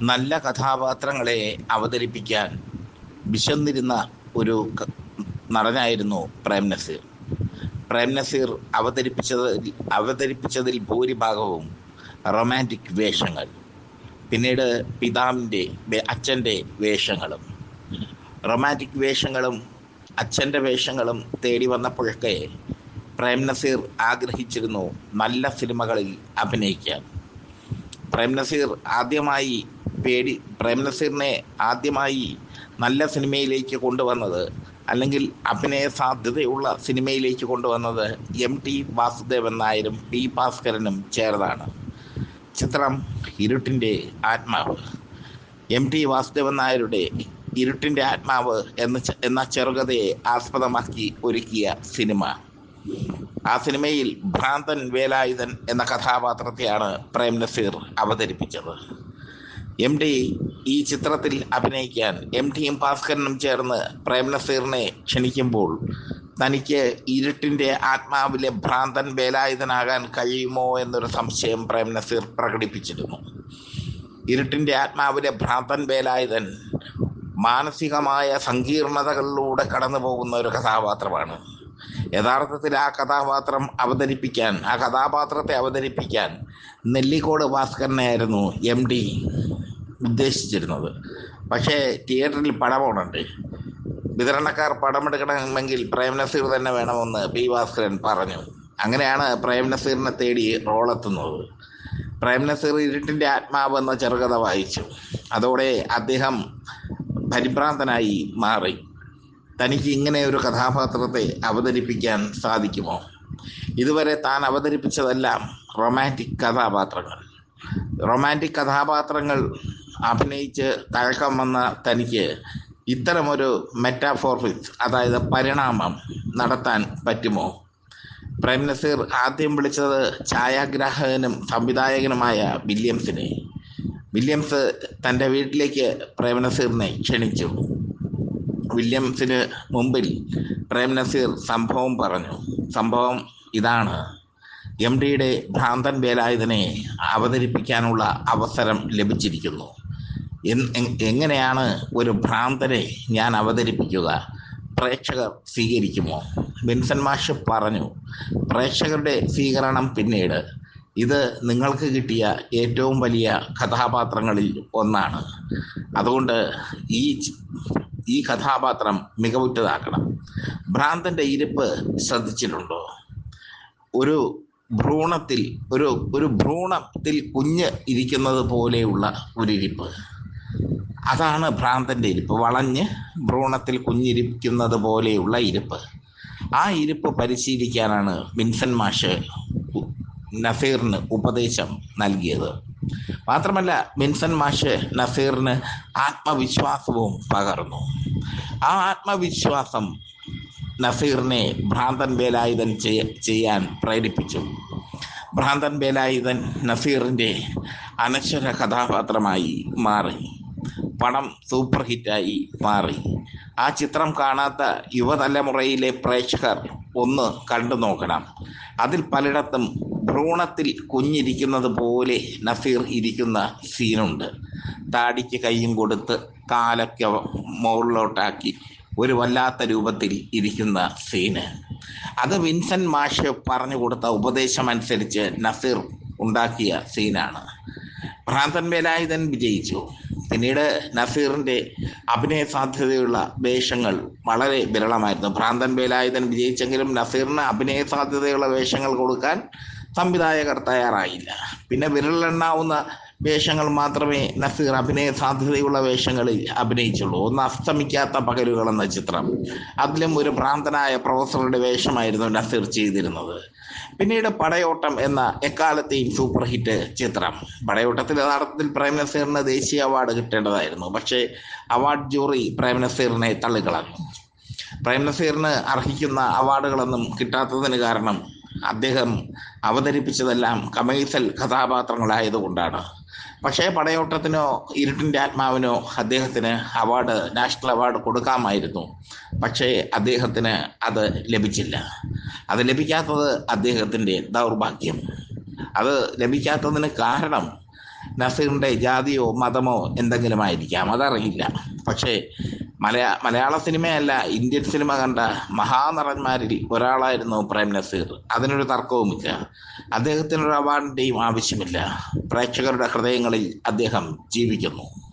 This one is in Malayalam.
നല്ല കഥാപാത്രങ്ങളെ അവതരിപ്പിക്കാൻ വിശന്നിരുന്ന ഒരു നടനായിരുന്നു പ്രേം നസീർ. പ്രേം നസീർ അവതരിപ്പിച്ചതിൽ അവതരിപ്പിച്ചതിൽ ഭൂരിഭാഗവും റൊമാന്റിക് വേഷങ്ങൾ. പിന്നീട് പിതാവിന്റെ അച്ഛന്റെ വേഷങ്ങളും. റൊമാന്റിക് വേഷങ്ങളും അച്ഛന്റെ വേഷങ്ങളും തേടി വന്നപ്പോഴൊക്കെ പ്രേം നസീർ ആഗ്രഹിച്ചിരുന്നു നല്ല സിനിമകളിൽ അഭിനയിക്കാൻ. പ്രേം നസീർ ആദ്യമായി പേടി. പ്രേംനസീറിനെ ആദ്യമായി നല്ല സിനിമയിലേക്ക് കൊണ്ടുവന്നത് അല്ലെങ്കിൽ അഭിനയ സാധ്യതയുള്ള സിനിമയിലേക്ക് കൊണ്ടുവന്നത് എം ടി വാസുദേവൻ നായരും പി ഭാസ്കരനും ചേർന്നാണ്. ചിത്രം ഇരുട്ടിന്റെ ആത്മാവ്. എം ടി വാസുദേവൻ നായരുടെ ഇരുട്ടിന്റെ ആത്മാവ് എന്ന എന്ന ചെറുകഥയെ ആസ്പദമാക്കി ഒരുക്കിയ സിനിമ. ആ സിനിമയിൽ ഭ്രാന്തൻ വേലായുധൻ എന്ന കഥാപാത്രത്തെയാണ് പ്രേം നസീർ അവതരിപ്പിച്ചത്. എം ഡി ഈ ചിത്രത്തിൽ അഭിനയിക്കാൻ എം ടിയും ഭാസ്കരനും ചേർന്ന് പ്രേംനസീറിനെ ക്ഷണിക്കുമ്പോൾ തനിക്ക് ഇരുട്ടിന്റെ ആത്മാവിലെ ഭ്രാന്തൻ വേലായുധനാകാൻ കഴിയുമോ എന്നൊരു സംശയം പ്രേംനസീർ പ്രകടിപ്പിച്ചിരുന്നു. ഇരുട്ടിന്റെ ആത്മാവിലെ ഭ്രാന്തൻ വേലായുധൻ മാനസികമായ സങ്കീർണതകളിലൂടെ കടന്നു പോകുന്ന ഒരു കഥാപാത്രമാണ്. യഥാർത്ഥത്തിൽ ആ കഥാപാത്രം അവതരിപ്പിക്കാൻ ആ കഥാപാത്രത്തെ അവതരിപ്പിക്കാൻ നെല്ലിക്കോട് ഭാസ്കരനായിരുന്നു എം ഡി ഉദ്ദേശിച്ചിരുന്നത്. പക്ഷേ തിയേറ്ററിൽ പടം ഓടണ്ടേ വിതരണക്കാർ പടമെടുക്കണമെങ്കിൽ പ്രേം നസീർ തന്നെ വേണമെന്ന് പി ഭാസ്കരൻ പറഞ്ഞു. അങ്ങനെയാണ് പ്രേം നസീറിനെ തേടി റോളെത്തുന്നത്. പ്രേം നസീർ ഇരുട്ടിന്റെ ആത്മാവ് എന്ന ചെറുകഥ വായിച്ചു. അതോടെ അദ്ദേഹം പരിഭ്രാന്തനായി മാറി. തനിക്ക് ഇങ്ങനെ ഒരു കഥാപാത്രത്തെ അവതരിപ്പിക്കാൻ സാധിക്കുമോ? ഇതുവരെ താൻ അവതരിപ്പിച്ചതെല്ലാം റൊമാന്റിക് കഥാപാത്രങ്ങൾ. റൊമാന്റിക് കഥാപാത്രങ്ങൾ അഭിനയിച്ച് തഴക്കം വന്ന തനിക്ക് ഇത്തരമൊരു മെറ്റാഫോർഫിക്സ് അതായത് പരിണാമം നടത്താൻ പറ്റുമോ? പ്രേം നസീർ ആദ്യം വിളിച്ചത് ഛായാഗ്രാഹകനും സംവിധായകനുമായ വില്യംസിനെ. വില്യംസ് തന്റെ വീട്ടിലേക്ക് പ്രേം നസീറിനെ ക്ഷണിച്ചു. വില്യംസിന് മുമ്പിൽ പ്രേം നസീർ സംഭവം പറഞ്ഞു. സംഭവം ഇതാണ്. എം ഡിയുടെ ഭ്രാന്തൻ വേലായുധനെ അവതരിപ്പിക്കാനുള്ള അവസരം ലഭിച്ചിരിക്കുന്നു. എങ്ങനെയാണ് ഒരു ഭ്രാന്തനെ ഞാൻ അവതരിപ്പിക്കുക? പ്രേക്ഷകർ സ്വീകരിക്കുമോ? വിൻസൻ മാഷ് പറഞ്ഞു പ്രേക്ഷകരുടെ സ്വീകരണം പിന്നീട്. ഇത് നിങ്ങൾക്ക് കിട്ടിയ ഏറ്റവും വലിയ കഥാപാത്രങ്ങളിൽ ഒന്നാണ്. അതുകൊണ്ട് ഈ ഈ കഥാപാത്രം മികവുറ്റതാക്കണം. ഭ്രാന്തന്റെ ഇരിപ്പ് ശ്രദ്ധിച്ചിട്ടുണ്ടോ? ഒരു ഭ്രൂണത്തിൽ ഒരു ഒരു ഭ്രൂണത്തിൽ കുഞ്ഞ് ഇരിക്കുന്നത് പോലെയുള്ള ഒരു ഇരിപ്പ് അതാണ് ഭ്രാന്തന്റെ ഇരിപ്പ്. വളഞ്ഞ് ഭ്രൂണത്തിൽ കുഞ്ഞിരിക്കുന്നത് പോലെയുള്ള ഇരിപ്പ്. ആ ഇരിപ്പ് പരിശീലിക്കാനാണ് വിൻസൻ മാഷ് നസീറിന് ഉപദേശം നൽകിയത്. മാത്രമല്ല വിൻസൻ മാഷ് നസീറിന് ആത്മവിശ്വാസവും പകർന്നു. ആ ആത്മവിശ്വാസം നസീറിനെ ഭ്രാന്തൻ വേലായുധൻ ചെയ്യാൻ പ്രേരിപ്പിച്ചു. ഭ്രാന്തൻ വേലായുധൻ നസീറിന്റെ അനശ്വര കഥാപാത്രമായി മാറി. പടം സൂപ്പർ ഹിറ്റായി മാറി. ആ ചിത്രം കാണാത്ത യുവതലമുറയിലെ പ്രേക്ഷകർ ഒന്ന് കണ്ടു നോക്കണം. അതിൽ പലയിടത്തും ഭ്രൂണത്തിൽ കുഞ്ഞിരിക്കുന്നത് പോലെ നസീർ ഇരിക്കുന്ന സീനുണ്ട് താടിക്ക് കൈയും കൊടുത്ത് കാലൊക്കെ മുകളിലോട്ടാക്കി ഒരു വല്ലാത്ത രൂപത്തിൽ ഇരിക്കുന്ന സീന് അത് വിൻസെന്റ് മാഷ് പറഞ്ഞു കൊടുത്ത ഉപദേശമനുസരിച്ച് നസീർ ഉണ്ടാക്കിയ സീനാണ് ഭ്രാന്തൻ വേലായുധൻ വിജയിച്ചു. പിന്നീട് നസീറിന്റെ അഭിനയ സാധ്യതയുള്ള വേഷങ്ങൾ വളരെ വിരളമായിരുന്നു. ഭ്രാന്തൻ വേലായുധൻ വിജയിച്ചെങ്കിലും നസീറിന് അഭിനയ സാധ്യതയുള്ള വേഷങ്ങൾ കൊടുക്കാൻ സംവിധായകർ തയ്യാറായില്ല. പിന്നെ വിരലെണ്ണാവുന്ന വേഷങ്ങൾ മാത്രമേ നസീർ അഭിനയ സാധ്യതയുള്ള വേഷങ്ങളിൽ അഭിനയിച്ചുള്ളൂ. ഒന്ന് അസ്തമിക്കാത്ത പകലുകൾ എന്ന ചിത്രം. അതിലും ഒരു ഭ്രാന്തനായ പ്രൊഫസറുടെ വേഷമായിരുന്നു നസീർ ചെയ്തിരുന്നത്. പിന്നീട് പടയോട്ടം എന്ന എക്കാലത്തെയും സൂപ്പർ ഹിറ്റ് ചിത്രം. പടയോട്ടത്തിൽ യഥാർത്ഥത്തിൽ പ്രേം നസീറിന് ദേശീയ അവാർഡ് കിട്ടേണ്ടതായിരുന്നു. പക്ഷേ അവാർഡ് ജൂറി പ്രേം നസീറിനെ തള്ളിക്കളഞ്ഞു. പ്രേം നസീറിന് അർഹിക്കുന്ന അവാർഡുകളൊന്നും കിട്ടാത്തതിന് കാരണം അദ്ദേഹം അവതരിപ്പിച്ചതെല്ലാം കമൈസൽ കഥാപാത്രങ്ങളായതുകൊണ്ടാണ്. പക്ഷേ പടയോട്ടത്തിനോ ഇരുട്ടിന്റെ ആത്മാവിനോ അദ്ദേഹത്തിന് അവാർഡ് നാഷണൽ അവാർഡ് കൊടുക്കാമായിരുന്നു. പക്ഷേ അദ്ദേഹത്തിന് അത് ലഭിച്ചില്ല. അത് ലഭിക്കാത്തത് അദ്ദേഹത്തിന്റെ ദൗർഭാഗ്യം. അത് ലഭിക്കാത്തതിന് കാരണം നസീറിന്റെ ജാതിയോ മതമോ എന്തെങ്കിലും ആയിരിക്കാം അതറിയില്ല. പക്ഷേ മലയാ മലയാള സിനിമയല്ല ഇന്ത്യൻ സിനിമ കണ്ട മഹാനടന്മാരിൽ ഒരാളായിരുന്നു പ്രേം നസീർ. അതിനൊരു തർക്കവുമില്ല. അദ്ദേഹത്തിനൊരു അവാർഡിന്റെയും ആവശ്യമില്ല. പ്രേക്ഷകരുടെ ഹൃദയങ്ങളിൽ അദ്ദേഹം ജീവിക്കുന്നു.